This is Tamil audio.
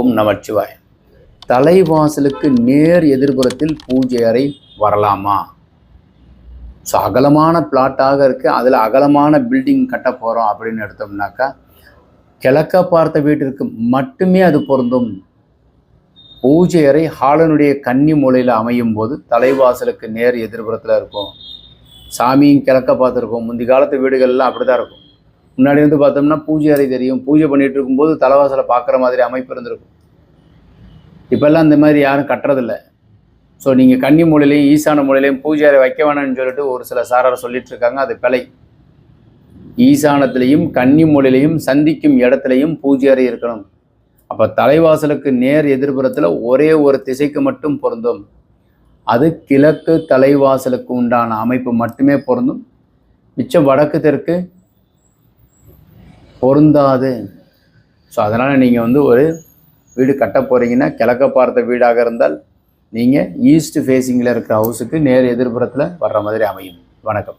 ஓம் நமச்சிவாய் தலைவாசலுக்கு நேர் எதிர்புறத்தில் பூஜை அறை வரலாமா? ஸோ அகலமான பிளாட்டாக இருக்குது அதில் அகலமான பில்டிங் கட்ட போகிறோம் அப்படின்னு எடுத்தோம்னாக்கா கிழக்க பார்த்த வீட்டிற்கு மட்டுமே அது பொருந்தும். பூஜை அறை ஹாலனுடைய கன்னி மூலையில் அமையும் போது தலைவாசலுக்கு நேர் எதிர்புறத்தில் இருக்கும். சாமியும் கிழக்க பார்த்துருக்கோம். முந்தி காலத்து வீடுகள்லாம் அப்படி தான் இருக்கும். முன்னாடி வந்து பார்த்தோம்னா பூஜை அறை தெரியும். பூஜை பண்ணிட்டு இருக்கும்போது தலைவாசலை பார்க்குற மாதிரி அமைப்பு இருந்திருக்கும். இப்போல்லாம் இந்த மாதிரி யாரும் கட்டுறதில்ல. ஸோ நீங்கள் கன்னி மூலையிலையும் ஈசான மூலையிலையும் பூஜை அறை வைக்க வேணாம்னு சொல்லிட்டு ஒரு சில சாரார் சொல்லிட்டு இருக்காங்க. அது பிழை. ஈசானத்திலையும் கன்னி மூலையிலையும் சந்திக்கும் இடத்துலையும் பூஜை அறை இருக்கணும். அப்போ தலைவாசலுக்கு நேர் எதிர்புறத்தில் ஒரே ஒரு திசைக்கு மட்டும் பொருந்தும். அது கிழக்கு தலைவாசலுக்கு உண்டான அமைப்பு மட்டுமே பொருந்தும். மிச்சம் வடக்கு தெற்கு பொருந்தாது. ஸோ அதனால் நீங்கள் வந்து ஒரு வீடு கட்ட போகிறீங்கன்னா கிழக்க பார்த்த வீடாக இருந்தால் நீங்கள் ஈஸ்ட் ஃபேஸிங்கில் இருக்கிற ஹவுஸுக்கு நேர் எதிர்புறத்தில் வர்ற மாதிரி அமையும். வணக்கம்.